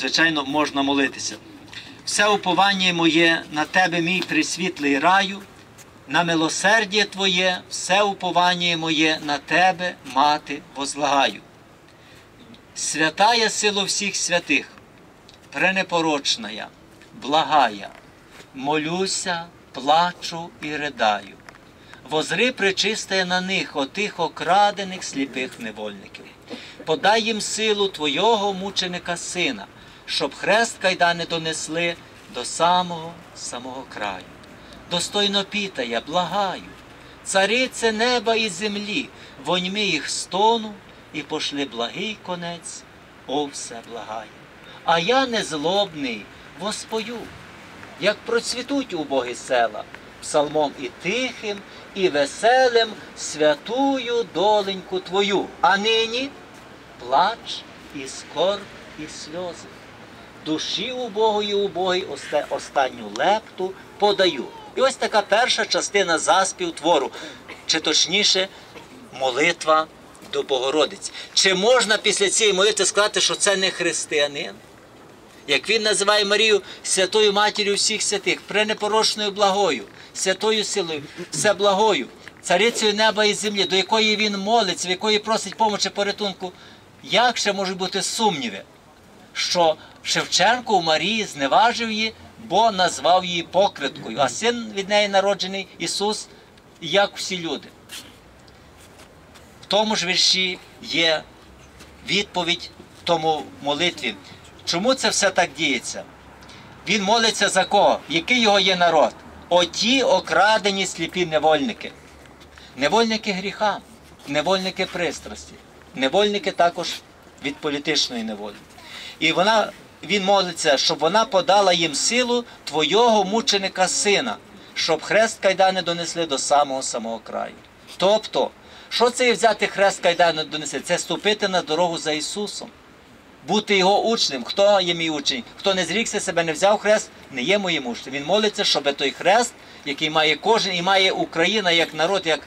Звичайно, можна молитися. Все уповання моє на тебе, мій присвітлий раю, на милосердя Твоє, все уповання моє на тебе, мати, возлагаю. Святая сила всіх святих, пренепорочная, благая, молюся, плачу і ридаю. Возри причистає на них отих окрадених сліпих невольників. Подай їм силу Твого мученика сина, щоб хрест кайдани донесли до самого самого краю. Достойно пітая, благаю, царице неба і землі, воньми їх стону і пошли благий конець, о все благає. А я незлобний воспою, як процвітуть убогі села, псалмом і тихим, і веселим святую доленьку твою. А нині плач і скорб, і сльози. Душі убогої убогій осте- останню лепту подаю. І ось така перша частина заспів твору, чи точніше, молитва до Богородиці. Чи можна після цієї молитви сказати, що це не християнин? Як він називає Марію святою матір'ю всіх святих, пренепорочною благою, святою силою, всеблагою, царицею неба і землі, до якої він молиться, в якої просить помочі порятунку, як ще можуть бути сумніви, що Шевченко у Марії зневажив її, бо назвав її покриткою, а син від неї народжений Ісус, як всі люди. В тому ж вірші є відповідь в тому молитві. Чому це все так діється? Він молиться за кого? Який його є народ? Оті окрадені сліпі невольники. Невольники гріха, невольники пристрасті, невольники також від політичної неволі. І вона, він молиться, щоб вона подала їм силу твого мученика сина, щоб хрест кайдани донесли до самого самого краю. Тобто, що це взяти хрест кайдани донесли? Це ступити на дорогу за Ісусом бути його учнем. Хто є мій учень? Хто не зрікся себе, не взяв хрест, не є моїм учнем. Він молиться, щоб той хрест, який має кожен, і має Україна як народ, як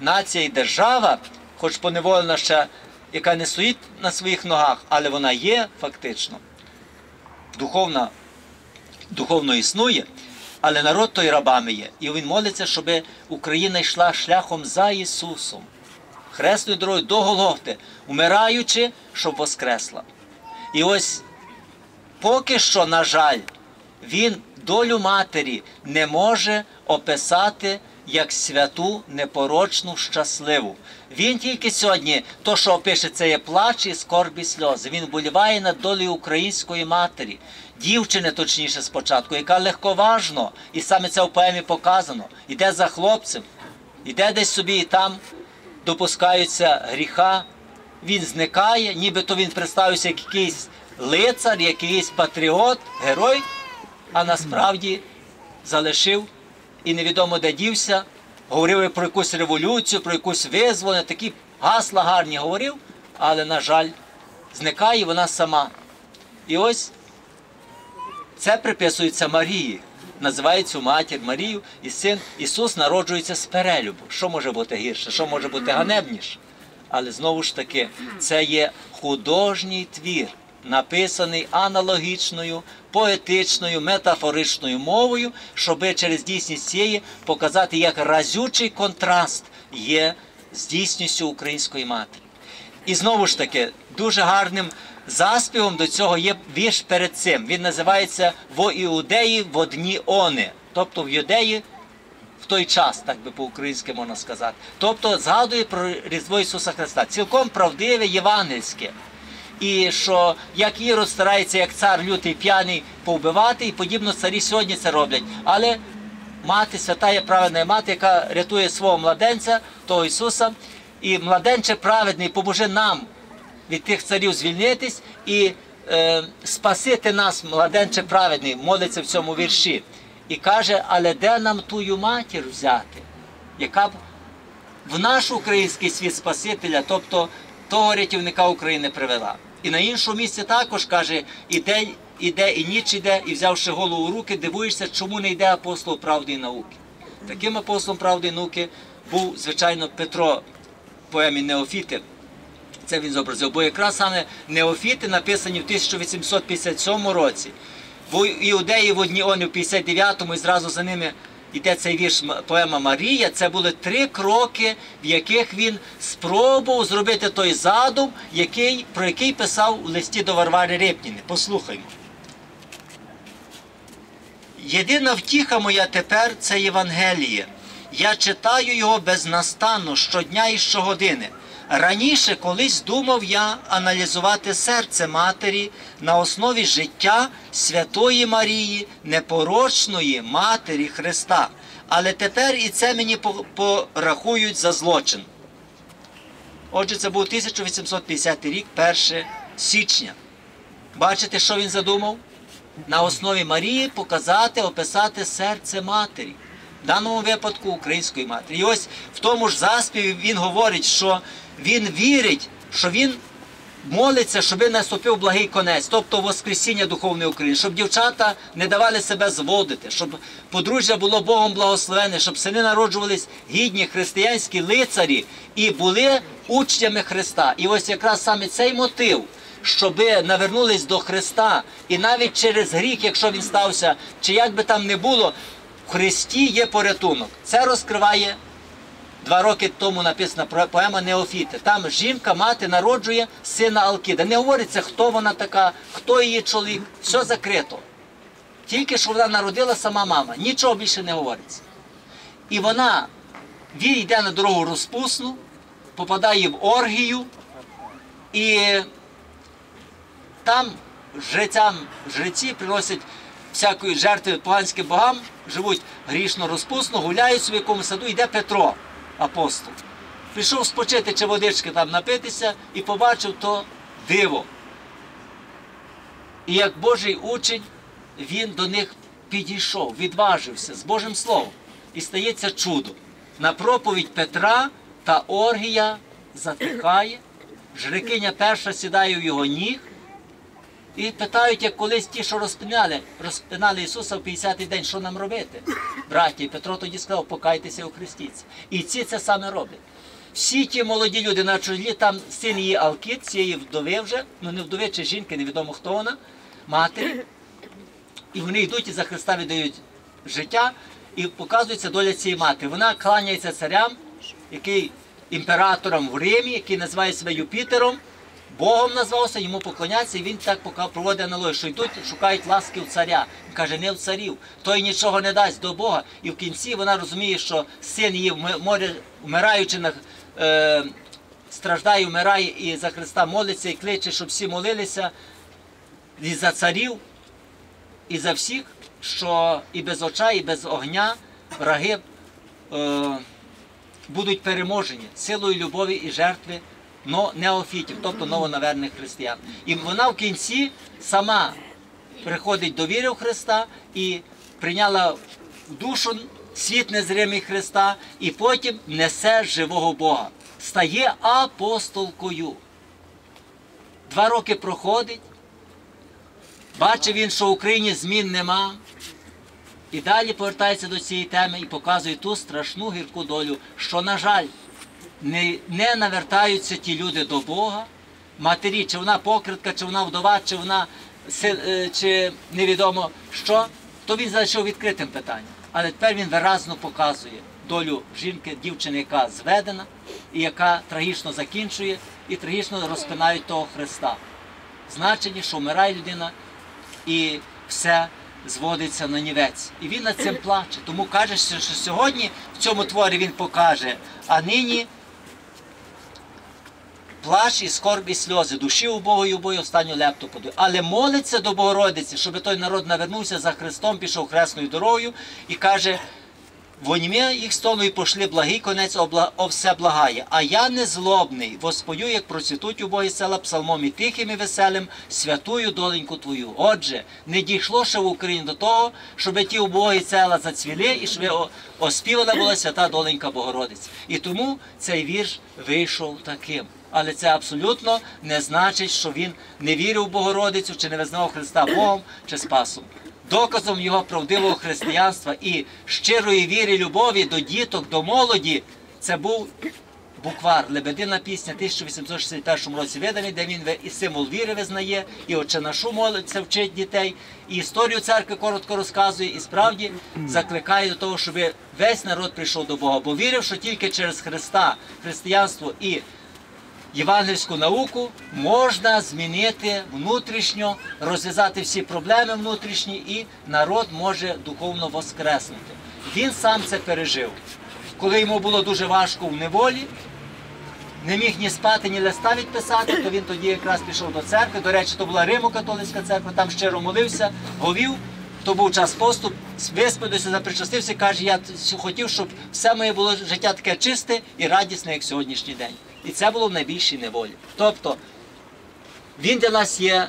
нація і держава, хоч поневолена ще, яка не стоїть на своїх ногах, але вона є фактично. Духовна, духовно існує, але народ той рабами є. І він молиться, щоб Україна йшла шляхом за Ісусом. Хресною дорогою до Голгофти, умираючи, щоб воскресла. І ось поки що, на жаль, він долю матері не може описати як святу, непорочну, щасливу. Він тільки сьогодні, то, що опише, це є плач і скорбі сльози. Він вболіває над долею української матері, дівчини, точніше, спочатку, яка легковажно, і саме це в поемі показано, іде за хлопцем, іде десь собі і там допускаються гріха, він зникає, нібито він представився як якийсь лицар, якийсь патріот, герой, а насправді залишив і невідомо де дівся, говорив про якусь революцію, про якусь визволення, такі гасла гарні говорив, але, на жаль, зникає вона сама. І ось це приписується Марії. Називає цю матір Марію і син Ісус народжується з перелюбу. Що може бути гірше, що може бути ганебніше? Але знову ж таки, це є художній твір, написаний аналогічною, поетичною, метафоричною мовою, щоб через дійсність цієї показати, як разючий контраст є з дійсністю української матері. І знову ж таки, дуже гарним заспівом до цього є вірш перед цим. Він називається Во Іудеї в одні они, тобто в Юдеї в той час, так би по-українськи можна сказати. Тобто згадує про Різдво Ісуса Христа. Цілком правдиве євангельське. І що як Ірод старається, як цар лютий п'яний повбивати, і подібно царі сьогодні це роблять. Але мати, свята є праведна мати, яка рятує свого младенця, того Ісуса, і младенче праведний, поможи нам від тих царів звільнитись і е, спасити нас, младенче праведний, молиться в цьому вірші. І каже, але де нам тую матір взяти, яка б в наш український світ Спасителя, тобто того рятівника України привела. І на іншому місці також каже, іде, іде і ніч іде, і взявши голову у руки, дивуєшся, чому не йде апостол правди і науки. Таким апостолом правди і науки був, звичайно, Петро в поемі Неофіти. Це він зобразив. Бо якраз саме неофіти написані в 1857 році. Бо іудеї в одні вони в 59-му і зразу за ними йде цей вірш поема Марія. Це були три кроки, в яких він спробував зробити той задум, який, про який писав у листі до Варвари Репніни. Послухаймо. Єдина втіха моя тепер це Євангеліє. Я читаю його безнастанно щодня і щогодини. Раніше колись думав я аналізувати серце матері на основі життя Святої Марії, непорочної Матері Христа. Але тепер і це мені порахують за злочин. Отже, це був 1850 рік, 1 січня. Бачите, що він задумав? на основі Марії показати, описати серце матері, в даному випадку української матері. І ось в тому ж заспіві він говорить, що він вірить, що він молиться, щоб наступив благий конець, тобто Воскресіння духовної України, щоб дівчата не давали себе зводити, щоб подружжя було Богом благословене, щоб сини народжувались гідні християнські лицарі і були учнями Христа. І ось якраз саме цей мотив щоби навернулись до Христа, і навіть через гріх, якщо він стався, чи як би там не було, Христі є порятунок. Це розкриває два роки тому написана поема Неофіти. Там жінка, мати народжує сина Алкіда. Не говориться, хто вона така, хто її чоловік, все закрито. Тільки що вона народила сама мама, нічого більше не говориться. І вона йде на дорогу розпусну, попадає в оргію, і там жрецям, жреці приносять всякої жертви поганським богам, живуть грішно розпусно, гуляють собі в якомусь саду, йде Петро, апостол. Прийшов спочити чи водички там напитися і побачив то диво. І як Божий учень, він до них підійшов, відважився з Божим Словом. І стається чудо. На проповідь Петра та Оргія затихає, жрекиня перша сідає в його ніг, і питають, як колись ті, що розпинали, розпинали Ісуса в 50-й день, що нам робити? Браті, Петро тоді сказав, покайтеся у Христіці. І ці це саме роблять. Всі ті молоді люди на чолі, там син її Алкіт, цієї вдови вже, ну не вдови чи жінки, невідомо хто вона, матері. І вони йдуть і за Христа віддають життя, і показується доля цієї матері. Вона кланяється царям, який імператором в Римі, який називає себе Юпітером, Богом назвався, йому поклоняться, і він так проводить аналогію, що йдуть, шукають ласки у царя. Він каже, не в царів, той нічого не дасть до Бога. І в кінці вона розуміє, що син її море, вмираючи на е, страждає, вмирає і за Христа молиться і кличе, щоб всі молилися і за царів, і за всіх, що і без оча, і без огня враги е, будуть переможені силою любові і жертви неофітів, тобто новонаверних християн. І вона в кінці сама приходить до віри в Христа і прийняла в душу світ незримий Христа, і потім несе живого Бога, стає апостолкою. Два роки проходить, бачив він, що в Україні змін нема. І далі повертається до цієї теми і показує ту страшну гірку долю, що, на жаль, не, не навертаються ті люди до Бога. Матері, чи вона покритка, чи вона вдова, чи вона е, чи невідомо що, то він залишив відкритим питанням. Але тепер він виразно показує долю жінки, дівчини, яка зведена, і яка трагічно закінчує, і трагічно розпинають того Христа. Значення, що вмирає людина, і все зводиться на нівець. І він над цим плаче. Тому каже, що сьогодні в цьому творі він покаже, а нині плач і скорб і сльози, душі убогої убої останню лепту подаю. Але молиться до Богородиці, щоб той народ навернувся за Христом, пішов хресною дорогою і каже. Воньме їх стону і пошли благий конець обла... о все благає. А я не злобний, воспою, як процвітуть убогі села псалмом і тихим і веселим, святую доленьку твою. Отже, не дійшло ще в Україні до того, щоб ті убогі села зацвіли і щоб оспівана була свята доленька Богородиця. І тому цей вірш вийшов таким. Але це абсолютно не значить, що він не вірив в Богородицю чи не визнавав Христа Богом чи Спасом. Доказом його правдивого християнства і щирої віри, любові до діток, до молоді, це був буквар Лебедина пісня 1861 році виданий, де він і символ віри визнає, і отче нашу молиться, вчить дітей, і історію церкви коротко розказує, і справді закликає до того, щоб весь народ прийшов до Бога, бо вірив, що тільки через Христа, християнство і євангельську науку можна змінити внутрішньо, розв'язати всі проблеми внутрішні, і народ може духовно воскреснути. Він сам це пережив. Коли йому було дуже важко в неволі, не міг ні спати, ні листа відписати, то він тоді якраз пішов до церкви. До речі, то була Римо-католицька церква, там щиро молився, говів. То був час поступ, висповідався, запричастився, каже, я хотів, щоб все моє було життя таке чисте і радісне, як сьогоднішній день. І це було в найбільшій неволі. Тобто він для нас є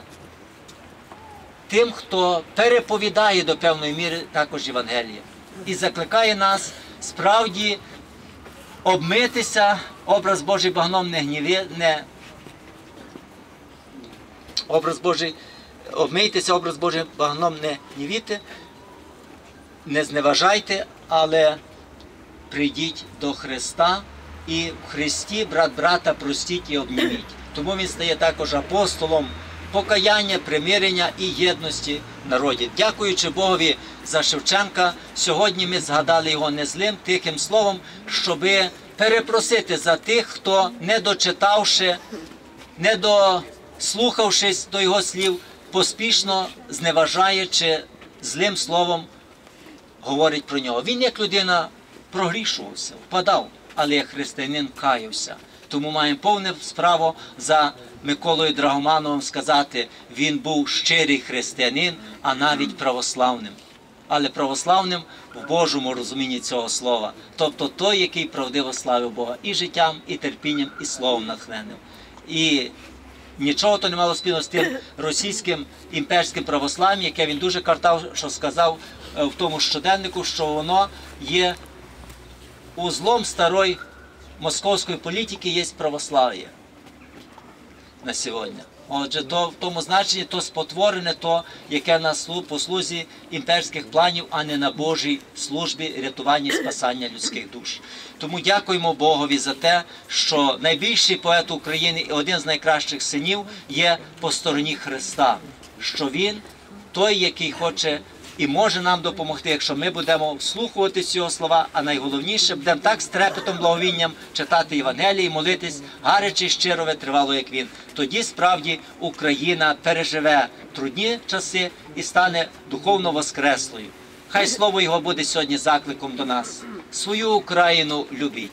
тим, хто переповідає до певної міри також Євангеліє. І закликає нас справді обмитися, образ Божий багном не гніві, не образ Божий, обмийтеся, образ Божий багном не гнівіти, не зневажайте, але прийдіть до Христа і в Христі брат брата простіть і обніміть. Тому він стає також апостолом покаяння, примирення і єдності народів. Дякуючи Богові за Шевченка, сьогодні ми згадали його не злим, тихим словом, щоби перепросити за тих, хто не дочитавши, не дослухавшись до його слів, поспішно зневажаючи злим словом говорить про нього. Він як людина прогрішувався, впадав, але християнин каявся. Тому маємо повне справу за Миколою Драгомановим сказати, він був щирий християнин, а навіть православним. Але православним в Божому розумінні цього слова, тобто той, який правдиво славив Бога і життям, і терпінням, і словом натхненним. І Нічого то не мало спільно з тим російським імперським православ'ям, яке він дуже картав, що сказав е, в тому щоденнику, що воно є узлом старої московської політики, є православ'я на сьогодні. Отже, то в тому значенні то спотворене, то яке на слу- послузі імперських планів, а не на Божій службі рятування і спасання людських душ. Тому дякуємо Богові за те, що найбільший поет України і один з найкращих синів є по стороні Христа, що він той, який хоче і може нам допомогти, якщо ми будемо вслухувати його слова, а найголовніше будемо так з трепетом, благовінням читати Євангелії, молитись гаряче щиро витривало, як він. Тоді справді Україна переживе трудні часи і стане духовно воскреслою. Хай слово його буде сьогодні закликом до нас. Свою Україну любіть.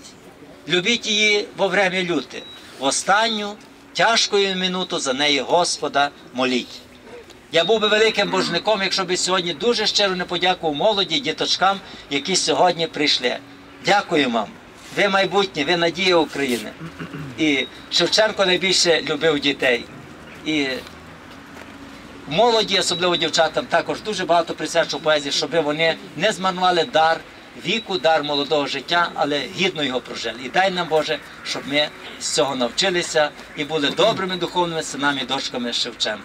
Любіть її во время люти. В останню тяжкою минуту за неї Господа моліть. Я був би великим божником, якщо би сьогодні дуже щиро не подякував молоді, діточкам, які сьогодні прийшли. Дякую вам. Ви майбутнє, ви надія України. І Шевченко найбільше любив дітей. І молоді, особливо дівчатам, також дуже багато присвячував поезії, щоб вони не змарнували дар віку, дар молодого життя, але гідно його прожили. І дай нам Боже, щоб ми з цього навчилися і були добрими духовними синами і дочками Шевченка.